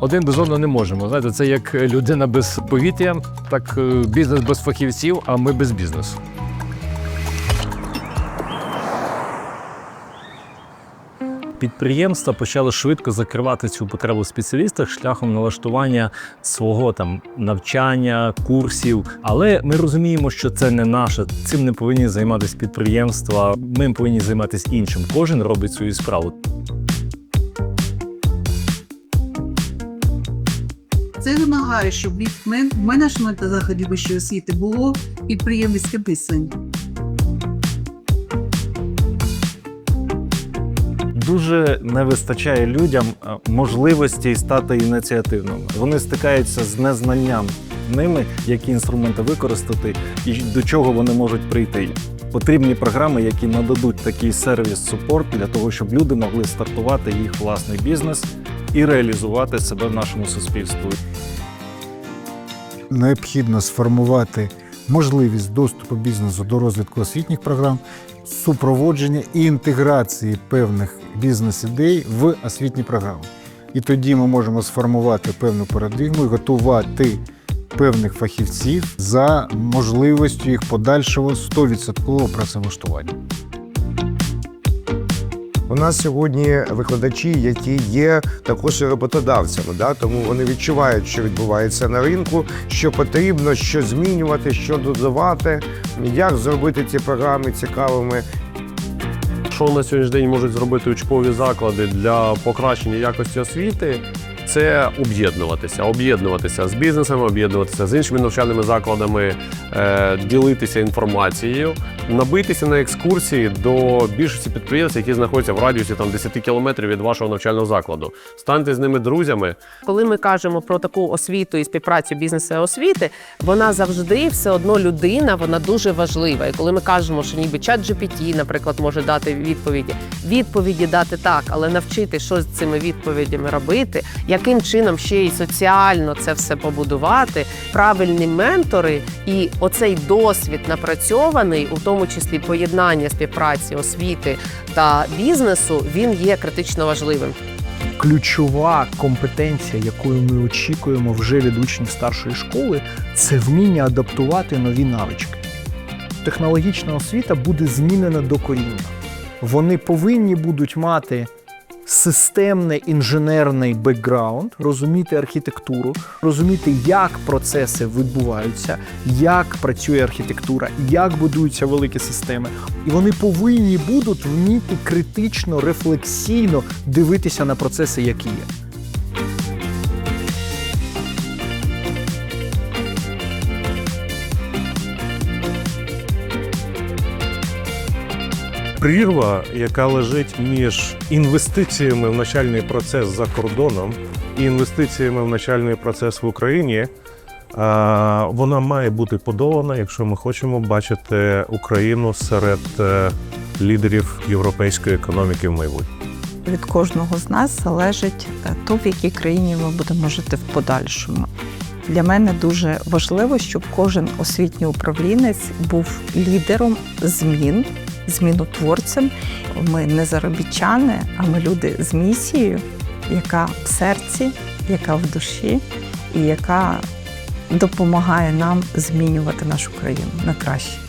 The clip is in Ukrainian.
один без одного не можемо. Знаєте, це як людина без повітря, так е, бізнес без фахівців, а ми без бізнесу. Підприємства почали швидко закривати цю потребу в спеціалістах шляхом налаштування свого там навчання, курсів. Але ми розуміємо, що це не наше. Цим не повинні займатися підприємства. Ми повинні займатися іншим. Кожен робить свою справу. Це вимагає, щоб від мен- менеджменту заходів вищої освіти було підприємницьке мислення. Дуже не вистачає людям е, можливості стати ініціативними. Вони стикаються з незнанням ними, які інструменти використати і до чого вони можуть прийти. Потрібні програми, які нададуть такий сервіс-супорт для того, щоб люди могли стартувати їх власний бізнес і реалізувати себе в нашому суспільстві. необхідно сформувати можливість доступу бізнесу до розвитку освітніх програм, супроводження і інтеграції певних бізнес-ідей в освітні програми. І тоді ми можемо сформувати певну парадигму і готувати певних фахівців за можливістю їх подальшого 100% працевлаштування. У нас сьогодні викладачі, які є також роботодавцями, да? тому вони відчувають, що відбувається на ринку, що потрібно, що змінювати, що додавати, як зробити ці програми цікавими. Що на сьогоднішній день можуть зробити учбові заклади для покращення якості освіти? Це об'єднуватися, об'єднуватися з бізнесами, об'єднуватися з іншими навчальними закладами, е, ділитися інформацією, набитися на екскурсії до більшості підприємств, які знаходяться в радіусі там 10 кілометрів від вашого навчального закладу. Станьте з ними друзями, Коли ми кажемо про таку освіту і співпрацю бізнесу і освіти, вона завжди все одно людина, вона дуже важлива. І коли ми кажемо, що ніби чат GPT, наприклад, може дати відповіді, відповіді дати так, але навчити, що з цими відповідями робити, яким чином ще й соціально це все побудувати, правильні ментори і оцей досвід напрацьований, у тому числі поєднання співпраці освіти та бізнесу, він є критично важливим. ключова компетенція, якою ми очікуємо вже від учнів старшої школи, це вміння адаптувати нові навички. Технологічна освіта буде змінена докорінно. Вони повинні будуть мати системний інженерний бекграунд, розуміти архітектуру, розуміти, як процеси відбуваються, як працює архітектура, як будуються великі системи. І вони повинні будуть вміти критично, рефлексійно дивитися на процеси, які є. Прірва, яка лежить між інвестиціями в навчальний процес за кордоном і інвестиціями в навчальний процес в Україні, вона має бути подолана, якщо ми хочемо бачити Україну серед е, лідерів європейської економіки в майбутньому. від кожного з нас залежить е, то, в якій країні ми будемо жити в подальшому. Для мене дуже важливо, щоб кожен освітній управлінець був лідером змін, змінотворцем. Ми не заробітчани, а ми люди з місією, яка в серці, яка в душі і яка допомагає нам змінювати нашу країну на краще.